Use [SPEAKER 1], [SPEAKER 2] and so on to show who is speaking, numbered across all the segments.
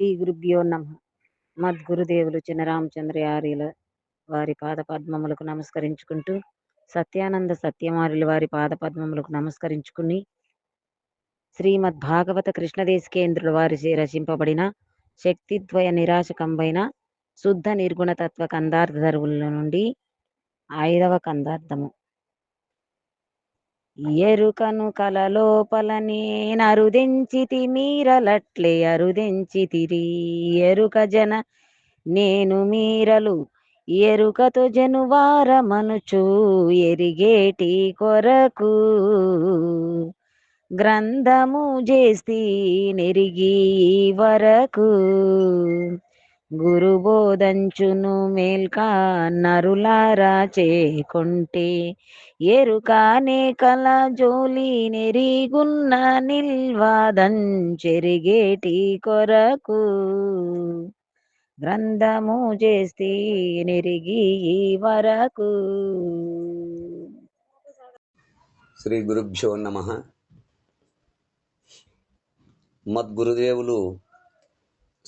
[SPEAKER 1] శ్రీ గురుభ్యో నమ. మద్గురుదేవులు చిన్నరామచంద్రయార్యుల వారి పాద పద్మములకు నమస్కరించుకుంటూ సత్యానంద సత్యమారుల వారి పాద పద్మములకు నమస్కరించుకుని శ్రీమద్ భాగవత కృష్ణదేశికేంద్రుల వారి రచింపబడిన శక్తిద్వయ నిరాశకంబైన శుద్ధ నిర్గుణతత్వ కందార్థ ధరువుల నుండి ఐదవ కందార్థము. ఎరుకను కలలోపల నేనరుదెంచితి మీరలట్లే అరుదెంచితిరి ఎరుక జన నేను మీరలు ఎరుకతో జనువారమనుచు ఎరిగేటి కొరకు. గ్రంథము చేస్తి నెరిగి వరకు. గురుబోధంచును మేల్కా నరులారా చేకొంటే. ఎరుకానే కల జోలి నెరిగున్న నిల్వాదంచెరిగేటి కొరకు. గ్రంథము చేస్తే నెరిగి వరకు.
[SPEAKER 2] శ్రీ గురుభ్యో నమ. మద్గురుదేవులు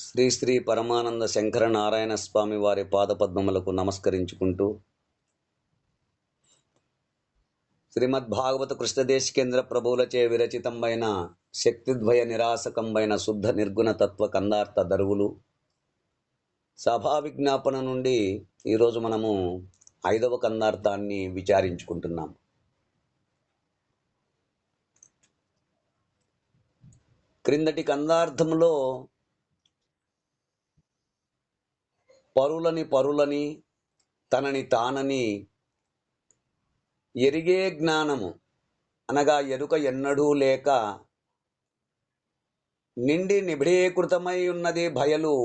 [SPEAKER 2] శ్రీ శ్రీ పరమానంద శంకర నారాయణ స్వామి వారి పాదపద్మములకు నమస్కరించుకుంటూ శ్రీమద్ భాగవత కృష్ణదేశికేంద్ర ప్రభువులచే విరచితమైన శక్తిద్వయ నిరాసకంబైన శుద్ధ నిర్గుణ తత్వ కందార్థ దరువులు. సభా విజ్ఞాపన నుండి ఈరోజు మనము ఐదవ కందార్థాన్ని విచారించుకుంటున్నాం క్రిందటి కందార్థంలో పరులని పరులని తనని తానని ఎరిగే జ్ఞానము అనగా ఎరుక ఎన్నడూ లేక నిండి నిభిడీకృతమై ఉన్నది భయలు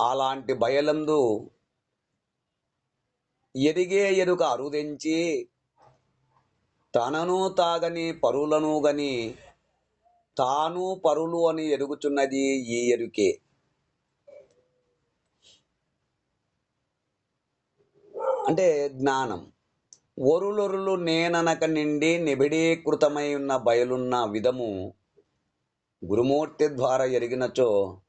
[SPEAKER 2] అలాంటి భయలందు ఎరిగే ఎరుక అరుదించి తనను తాగని పరులను గని తాను పరులు అని ఎరుగుచున్నది ఈ ఎరుకే. అంటే జ్ఞానం. ఒరులొరులు నేననక నిండి నిబిడీకృతమై ఉన్న బయలున్న విధము గురుమూర్తి ద్వారా ఎరిగినచో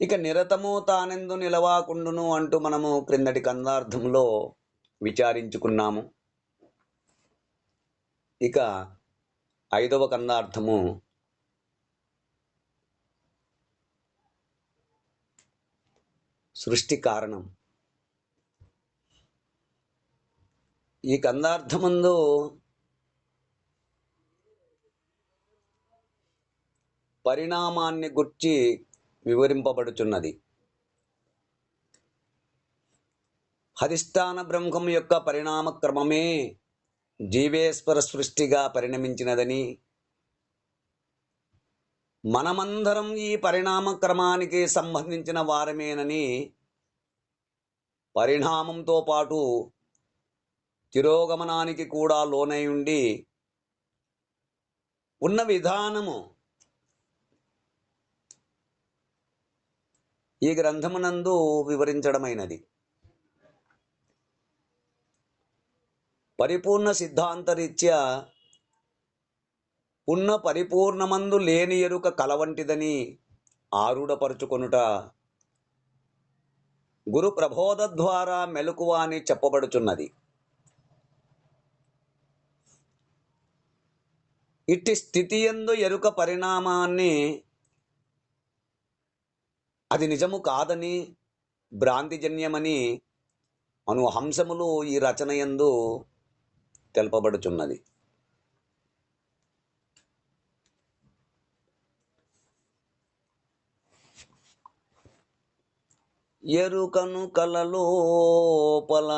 [SPEAKER 2] ఇక నిరతము తానెందు నిలవాకుండును అంటూ మనము క్రిందటి కందార్థంలో విచారించుకున్నాము. ఇక ఐదవ కందార్థము. సృష్టి కారణం. ఈ కందార్థమందు పరిణామాన్ని గుర్చి వివరింపబడుచున్నది. హరిస్థాన బ్రహ్మం యొక్క పరిణామ క్రమమే జీవేశ్వర సృష్టిగా పరిణమించినదని. మనమందరం ఈ పరిణామ క్రమానికి సంబంధించిన వారమేనని పరిణామంతో పాటు తిరోగమనానికి కూడా లోనై ఉండి ఉన్న విధానము ఈ గ్రంథమునందు వివరించడమైనది. పరిపూర్ణ సిద్ధాంతరీత్యా ఉన్న పరిపూర్ణమందు లేని ఎరుక కలవంటిదని ఆరుడపరుచుకొనుట గురు ప్రబోధ ద్వారా మెలకువ అని చెప్పబడుచున్నది. ఇట్టి స్థితి ఎందు ఎరుక పరిణామాన్ని అది నిజము కాదని భ్రాంతిజన్యమని అను హంసములు ఈ రచన ఎందు తెలపబడుచున్నది. ఎరుకను కలలోపల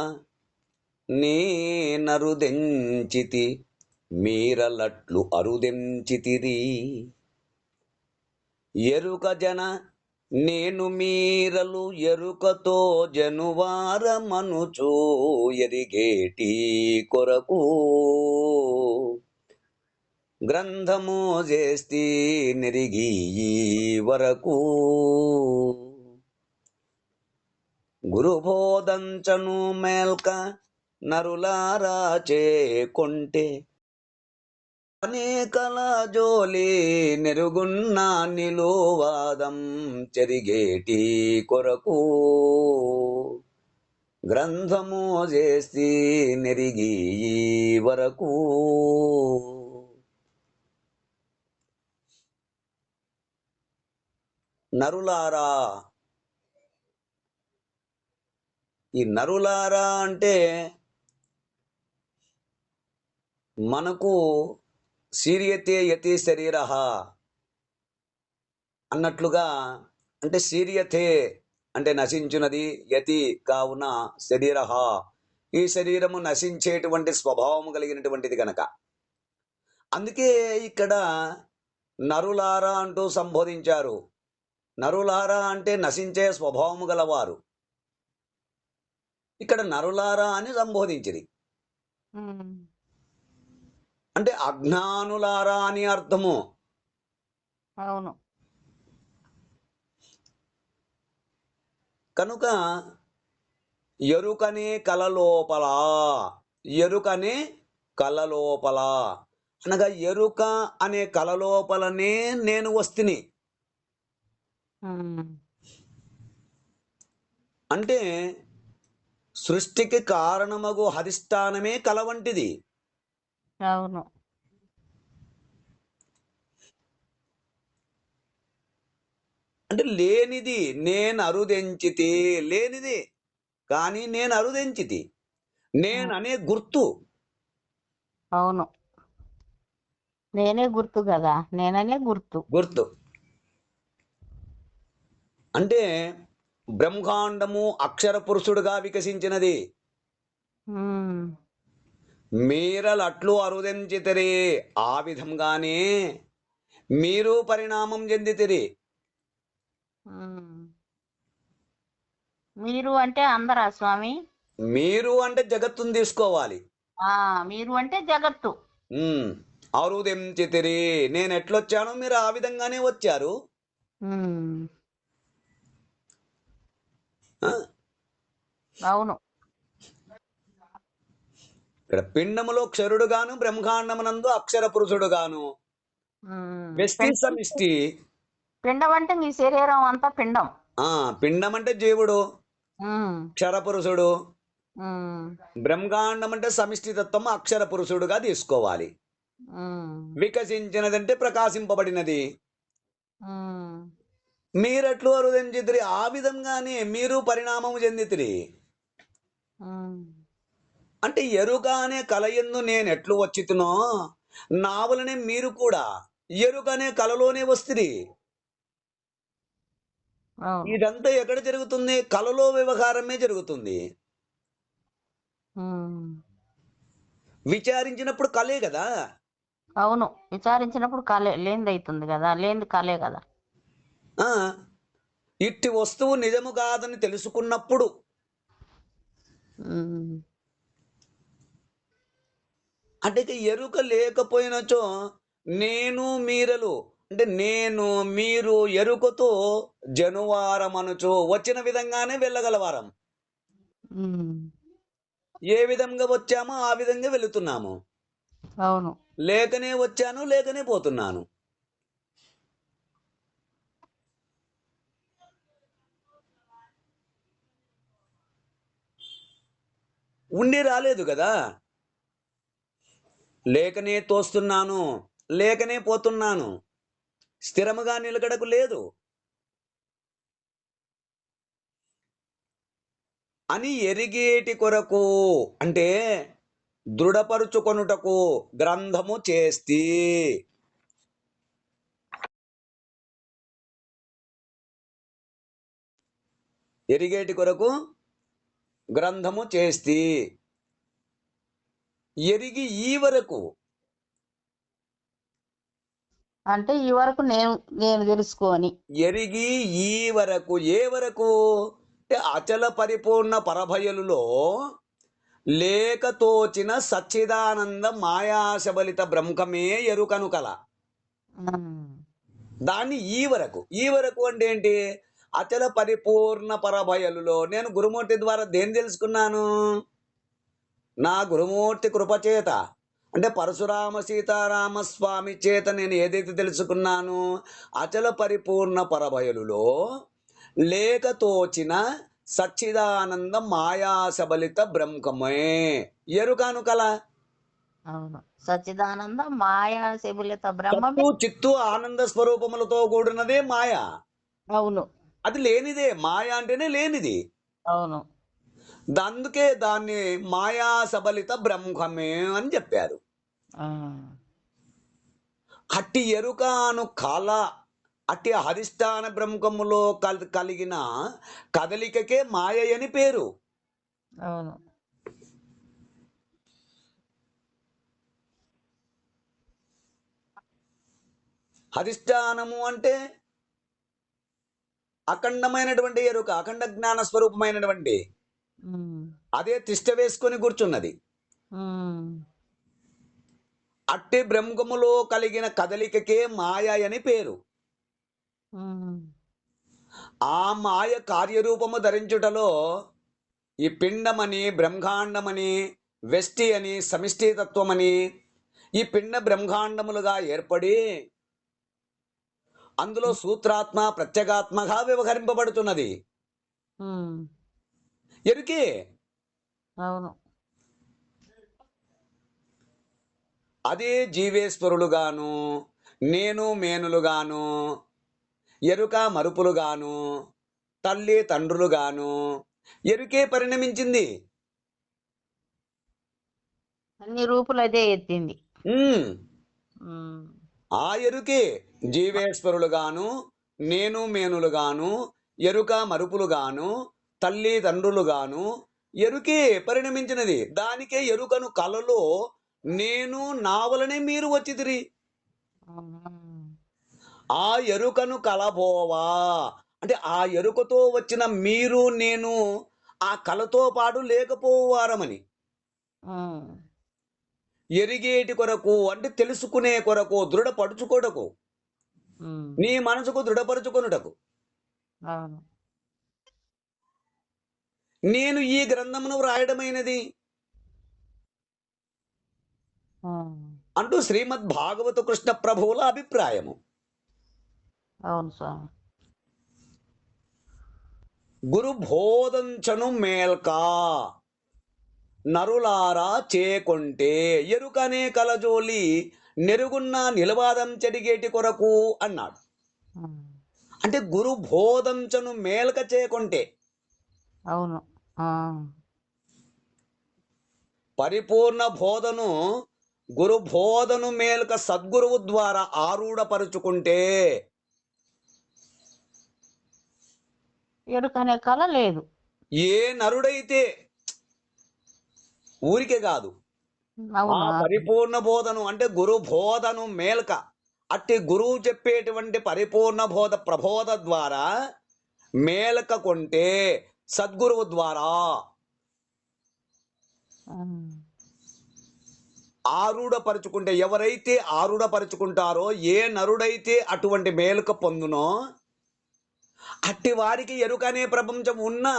[SPEAKER 2] నీ నరుదెంచితి మీరలట్లు అరుదెంచితిరి. ఎరుక జన నేను మీరలు ఎరుకతో జనువారమనుచు ఎరిగేటి కొరకు. గ్రంథము చేస్తీ నెరిగి వరకు. గురుబోధంచను మేల్క నరులారా చేకుంటే అనేకల జోలి నెరుగున్న నిలువాదం చెరిగేటి కొరకు. గ్రంథము చేసి నెరిగి వరకు. నరులారా ఈ నరులారా అంటే మనకు సీరియతే యతి శరీర అన్నట్లుగా అంటే సీరియతే అంటే నశించున్నది యతి కావున శరీర. ఈ శరీరము నశించేటువంటి స్వభావము కలిగినటువంటిది కనుక అందుకే ఇక్కడ నరులారా అంటూ సంబోధించారు. నరులారా అంటే నశించే స్వభావము గలవారు. ఇక్కడ నరులారా అని సంబోధించింది అంటే అజ్ఞానులారా అని అర్థము.
[SPEAKER 1] అవును.
[SPEAKER 2] కనుక ఎరుకనే కలలోపల ఎరుకనే కలలోపల అనగా ఎరుక అనే కలలోపలనే నేను వస్తుని. అంటే సృష్టికి కారణమగు అధిష్టానమే కల వంటిది.
[SPEAKER 1] అవును.
[SPEAKER 2] అంటే లేనిది నేను అరుదెంచితి లేనిది కానీ నేను అరుదెంచితి. నేను అనే గుర్తు.
[SPEAKER 1] అవును. నేనే గుర్తు కదా నేననే గుర్తు.
[SPEAKER 2] గుర్తు. అంటే బ్రహ్మాండము అక్షర పురుషుడుగా వికసించినది.
[SPEAKER 1] ఉమ్,
[SPEAKER 2] మీరలట్లు అరుదెంచితిరి ఆ విధంగానే మీరు పరిణామం చెందితిరి.
[SPEAKER 1] మీరు అంటే అందరా స్వామి?
[SPEAKER 2] మీరు అంటే జగత్తును తీసుకోవాలి.
[SPEAKER 1] ఆ మీరు అంటే జగత్తు.
[SPEAKER 2] అరుదెంచితిరి. నేను ఎట్లొచ్చానో మీరు ఆ విధంగానే వచ్చారు?
[SPEAKER 1] అవును.
[SPEAKER 2] ఇక్కడ పిండములో క్షరుడుగాను బ్రహ్మాండమునందు అక్షర పురుషుడుగాను.
[SPEAKER 1] ఉమ్.
[SPEAKER 2] వ్యష్టి సమిష్టి
[SPEAKER 1] పిండం అంటే మీ శరీరం అంతా పిండం.
[SPEAKER 2] ఆ పిండం అంటే జీవుడు క్షర పురుషుడు. బ్రహ్మాండం అంటే సమిష్టి తత్వం అక్షర పురుషుడుగా తీసుకోవాలి.
[SPEAKER 1] ఉమ్,
[SPEAKER 2] వికసించినదంటే ప్రకాశింపబడినది. మీరెట్లు అరుదించితిరి ఆ విధంగానే మీరు పరిణామము చెందితిరి. అంటే ఎరుక అనే కలయందు నేను ఎట్లు వచ్చితునో? నా వలనే మీరు కూడా ఎరుక అనే కలలోనే వస్తుంది ఇదంతా ఎక్కడ జరుగుతుంది? కలలో వ్యవహారమే జరుగుతుంది. విచారించినప్పుడు కలే కదా?
[SPEAKER 1] అవును. విచారించినప్పుడు కలే లేనిది అవుతుంది కదా? లేనిది కలే కదా?
[SPEAKER 2] ఆ. ఇట్టి వస్తువు నిజము కాదని తెలుసుకున్నప్పుడు అంటే ఎరుక లేకపోయినచో నేను మీరలు. అంటే నేను మీరు ఎరుకతో జనువారం అనుచు వచ్చిన విధంగానే వెళ్ళగలవారం. ఏ విధంగా వచ్చామో ఆ విధంగా వెళుతున్నాము.
[SPEAKER 1] అవును.
[SPEAKER 2] లేకనే వచ్చాను లేకనే పోతున్నాను. ఉండి రాలేదు కదా? లేకనే తోస్తున్నాను లేకనే పోతున్నాను. స్థిరముగా నిలకడకు లేదు. అని ఎరిగేటి కొరకు అంటే దృఢపరుచుకొనుటకు గ్రంథము చేస్తి. ఎరిగేటి కొరకు గ్రంథము చేస్తి. ఎరిగి ఈ వరకు.
[SPEAKER 1] అంటే ఈ వరకు నేను నేను తెలుసుకొని.
[SPEAKER 2] ఎరిగి ఈ వరకు ఏ వరకు? అంటే అచల పరిపూర్ణ పరభయలులో లేక తోచిన సచ్చిదానంద మాయాశబలిత బ్రహ్మమే ఎరుకను కల. దాన్ని ఈ వరకు. ఈ వరకు అంటే ఏంటి? అచల పరిపూర్ణ పరభయలులో. నేను గురుమూర్తి ద్వారా దేని తెలుసుకున్నాను? నా గురుమూర్తి కృపచేత అంటే పరశురామ సీతారామ స్వామి చేత నేను ఏదైతే తెలుసుకున్నాను అచల పరిపూర్ణ పరబయలులో లేక తోచిన సచ్చిదానంద మాయాసబలిత బ్రహ్మమే. ఎరుకాను కల
[SPEAKER 1] సచ్చిదానంద మాయా శబులిత బ్రహ్మమే.
[SPEAKER 2] సత్తు చిత్తు ఆనంద స్వరూపములతో కూడినదే మాయ.
[SPEAKER 1] అవును.
[SPEAKER 2] అది లేనిదే మాయ అంటేనే లేనిది.
[SPEAKER 1] అవును.
[SPEAKER 2] అందుకే దాన్ని మాయా సబలిత బ్రహ్మమే అని చెప్పారు. అట్టి ఎరుకాను కళ అట్టి హరిస్థాన బ్రహ్మములో కల్ కలిగిన కదలికకే మాయ అని పేరు.
[SPEAKER 1] అవును.
[SPEAKER 2] హరిస్థానము అంటే అఖండమైనటువంటి ఎరుక అఖండ జ్ఞాన స్వరూపమైనటువంటి అదే తిష్ట వేసుకొని కూర్చున్నది. అట్టి బ్రహ్మములో కలిగిన కదలికకే మాయ అని పేరు. ఆ మాయ కార్యరూపము ధరించుటలో ఈ పిండమని బ్రహ్మాండమని వెష్టి అని సమిష్టి తత్వమని ఈ పిండ బ్రహ్మాండములుగా ఏర్పడి అందులో సూత్రాత్మ ప్రత్యేగాత్మగా వ్యవహరింపబడుతున్నది. ఎరుకే.
[SPEAKER 1] అవును.
[SPEAKER 2] అదే జీవేశ్వరులుగాను నేను మేనులుగాను ఎరుక మరుపులుగాను తల్లి తండ్రులుగాను ఎరుకే పరిణమించింది.
[SPEAKER 1] అన్ని రూపులు అదే ఎత్తింది.
[SPEAKER 2] ఆ ఎరుకే జీవేశ్వరులుగాను నేను మేనులుగాను ఎరుక మరుపులుగాను తల్లి తండ్రులుగాను ఎరుకే పరిణమించినది. దానికే ఎరుకను కలలో నేను నా వలనే మీరు వచ్చిదిరి ఆ ఎరుకను కలబోవా. అంటే ఆ ఎరుకతో వచ్చిన మీరు నేను ఆ కలతో పాటు లేకపోవారమని. ఎరిగేటి కొరకు అంటే తెలుసుకునే కొరకు దృఢపరుచుకొటకు నీ మనసుకు దృఢపరుచుకొనుటకు. నేను ఈ గ్రంథమును వ్రాయడమైనది. అంటూ శ్రీమద్ భాగవత కృష్ణ ప్రభువుల అభిప్రాయము.
[SPEAKER 1] అవును స్వామి.
[SPEAKER 2] గురు బోధంచను మేల్కా నరులారా చేకొంటే ఎరుకనే కలజోలి నెరుగున్న నిలవాదం చెడిగేటి కొరకు అన్నాడు. అంటే గురు బోధంచను మేల్క చేకొంటే.
[SPEAKER 1] అవును.
[SPEAKER 2] పరిపూర్ణ బోధను గురు బోధను మేల్క సద్గురువు ద్వారా ఆరూఢపరుచుకుంటే
[SPEAKER 1] ఎరుకనే కళ లేదు.
[SPEAKER 2] ఏ నరుడైతే ఊరికే కాదు. పరిపూర్ణ బోధను అంటే గురు బోధను మేల్క. అట్టి గురువు చెప్పేటువంటి పరిపూర్ణ బోధ ప్రబోధ ద్వారా మేలక కొంటే సద్గురువు ద్వారా.
[SPEAKER 1] ఉమ్,
[SPEAKER 2] ఆరూఢపరుచుకుంటే ఎవరైతే ఆరూఢపరుచుకుంటారో ఏ నరుడైతే అటువంటి మేలుక పొందునో అట్టి వారికి ఎరుక అనే ప్రపంచం ఉన్నా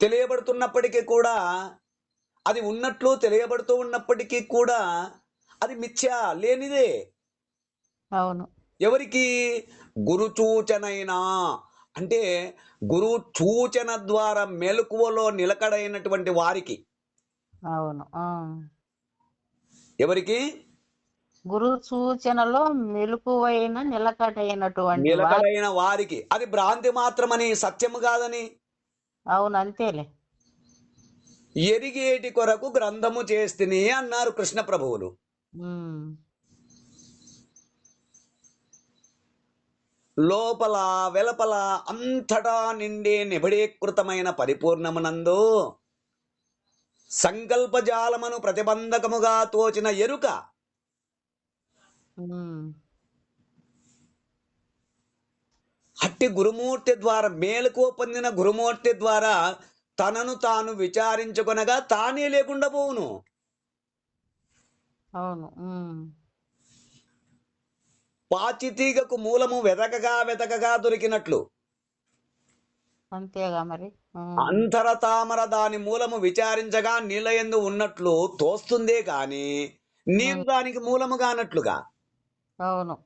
[SPEAKER 2] తెలియబడుతున్నప్పటికీ కూడా అది ఉన్నట్లు తెలియబడుతూ ఉన్నప్పటికీ కూడా అది మిథ్యా లేనిదే.
[SPEAKER 1] అవును.
[SPEAKER 2] ఎవరికి? గురు సూచనైనా అంటే గురు సూచన ద్వారా మెలకువలో నిలకడైనటువంటి వారికి.
[SPEAKER 1] అవును.
[SPEAKER 2] ఎవరికి?
[SPEAKER 1] గురు సూచనలో మెలకువైన నిలకడైనటువంటి
[SPEAKER 2] నిలకడైన వారికి. అది భ్రాంతి మాత్రమని సత్యము కాదని?
[SPEAKER 1] అవును అంతేలే.
[SPEAKER 2] ఎరిగేటి కొరకు గ్రంథము చేస్తుని అన్నారు కృష్ణ ప్రభువులు. లోపల వెలపల అంతటా నిండే నిబడీకృతమైన పరిపూర్ణమునందు సంకల్పజాలమును ప్రతిబంధకముగా తోచిన ఎరుక. అట్టి గురుమూర్తి ద్వారా మేలుకు పొందిన గురుమూర్తి ద్వారా తనను తాను విచారించుకొనగా తానే లేకుండా పోవును.
[SPEAKER 1] అవును.
[SPEAKER 2] పాచితీగకు మూలము వెతకగా వెతకగా దొరికినట్లు.
[SPEAKER 1] అంతేగా మరి?
[SPEAKER 2] అంతర తామర దాని మూలము విచారించగా నీళ్ళ యందు ఉన్నట్లు తోస్తుందే కాని నీరు దానికి మూలము కానట్లుగా
[SPEAKER 1] అవును.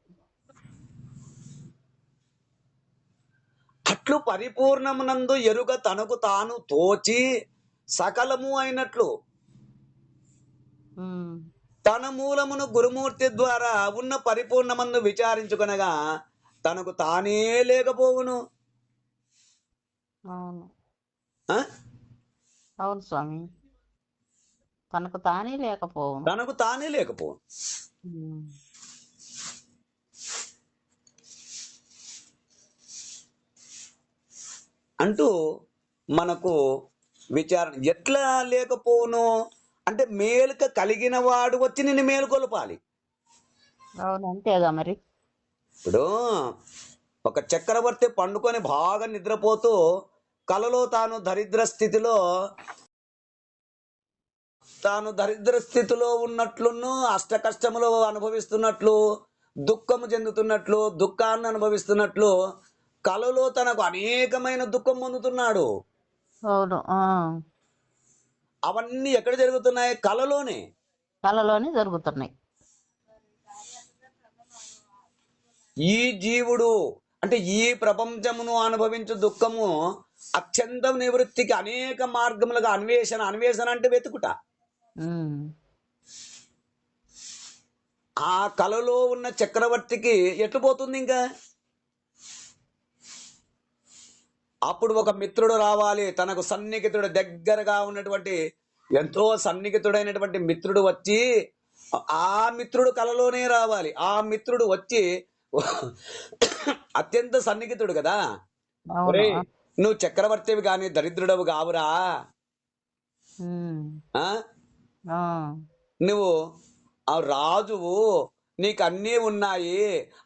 [SPEAKER 2] అట్లు పరిపూర్ణమునందు ఎరుక తనకు తాను తోచి సకలము అయినట్లు. తన మూలమును గురుమూర్తి ద్వారా ఉన్న పరిపూర్ణమందు విచారించుకొనగా తనకు తానే లేకపోవును.
[SPEAKER 1] అవును? అవును స్వామి. తనకు తానే లేకపోవును.
[SPEAKER 2] తనకు తానే లేకపోవును.
[SPEAKER 1] ఉమ్,
[SPEAKER 2] అంటూ మనకు విచారణ ఎట్లా లేకపోవును? అంటే మేలుక కలిగిన వాడు వచ్చి నిన్ను మేలుకొలపాలి
[SPEAKER 1] అవును అంతేగా మరి.
[SPEAKER 2] ఇప్పుడు ఒక చక్రవర్తి పండుకొని బాగా నిద్రపోతూ కలలో తాను దరిద్ర స్థితిలో తాను దరిద్ర స్థితిలో ఉన్నట్లును అష్ట కష్టములు అనుభవిస్తున్నట్లు దుఃఖము చెందుతున్నట్లు దుఃఖాన్ని అనుభవిస్తున్నట్లు కలలో తనకు అనేకమైన దుఃఖం పొందుతున్నాడు.
[SPEAKER 1] అవును
[SPEAKER 2] అవన్నీ ఎక్కడ జరుగుతున్నాయి? కలలోనే
[SPEAKER 1] కళలోనే జరుగుతున్నాయి.
[SPEAKER 2] ఈ జీవుడు అంటే ఈ ప్రపంచమును అనుభవించు దుఃఖము అత్యంత నివృత్తికి అనేక మార్గములుగా అన్వేషణ అన్వేషణ అంటే వెతుకుట. ఆ కలలో ఉన్న చక్రవర్తికి ఎట్లు పోతుంది ఇంకా? అప్పుడు ఒక మిత్రుడు రావాలి. తనకు సన్నిహితుడు దగ్గరగా ఉన్నటువంటి ఎంతో సన్నిహితుడైనటువంటి మిత్రుడు వచ్చి ఆ మిత్రుడు కలలోనే రావాలి. ఆ మిత్రుడు వచ్చి అత్యంత సన్నిహితుడు కదా. నువ్వు చక్రవర్తివి కానీ దరిద్రుడవు కావురా నువ్వు ఆ రాజువు నీకు అన్నీ ఉన్నాయి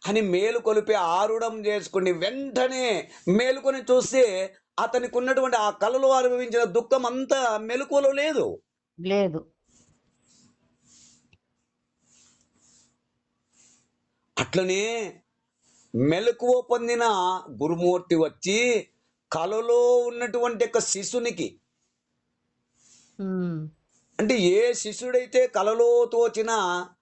[SPEAKER 2] అని మేలు కొలిపి ఆరుడం చేసుకుని వెంటనే మేలుకొని చూస్తే అతనికి ఉన్నటువంటి ఆ కళలో అనుభవించిన దుఃఖం అంతా మెలకువలో లేదు.
[SPEAKER 1] లేదు.
[SPEAKER 2] అట్లనే మెలకువ పొందిన గురుమూర్తి వచ్చి కలలో ఉన్నటువంటి ఒక శిశునికి అంటే ఏ శిష్యుడైతే కలలో తోచిన "ఉమ్,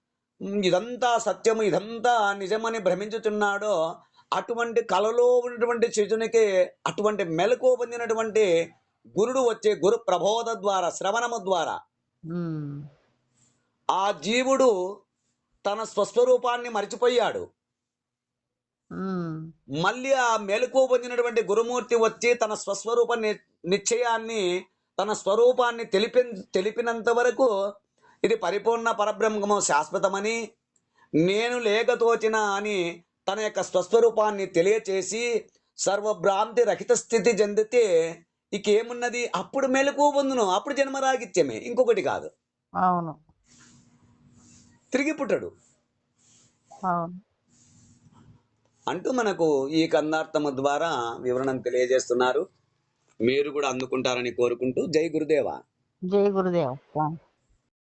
[SPEAKER 2] ఇదంతా సత్యము ఇదంతా నిజమని భ్రమించుతున్నాడో అటువంటి కలలో ఉన్నటువంటి శిశునికి అటువంటి మెలకు పొందినటువంటి గురుడు వచ్చే గురు ప్రబోధ ద్వారా శ్రవణము ద్వారా. ఆ జీవుడు తన స్వస్వరూపాన్ని మరిచిపోయాడు. మళ్ళీ ఆ మెలకు పొందినటువంటి గురుమూర్తి వచ్చి తన స్వస్వరూప నిశ్చయాన్ని తన స్వరూపాన్ని తెలిపి తెలిపినంత వరకు ఇది పరిపూర్ణ పరబ్రహ్మము శాశ్వతమని నేను లేకతోచిన అని తన యొక్క స్వస్వరూపాన్ని తెలియచేసి సర్వభ్రాంతి రహిత స్థితి చెందితే ఇకేమున్నది? అప్పుడు మెలకు పొందును. అప్పుడు జన్మరాగిత్యమే ఇంకొకటి కాదు.
[SPEAKER 1] అవును.
[SPEAKER 2] తిరిగి పుట్టడు అంటూ మనకు ఈ కందార్థము ద్వారా వివరణం తెలియజేస్తున్నారు. మీరు కూడా అందుకుంటారని కోరుకుంటూ జై గురుదేవా.
[SPEAKER 1] జై గురుదేవ్.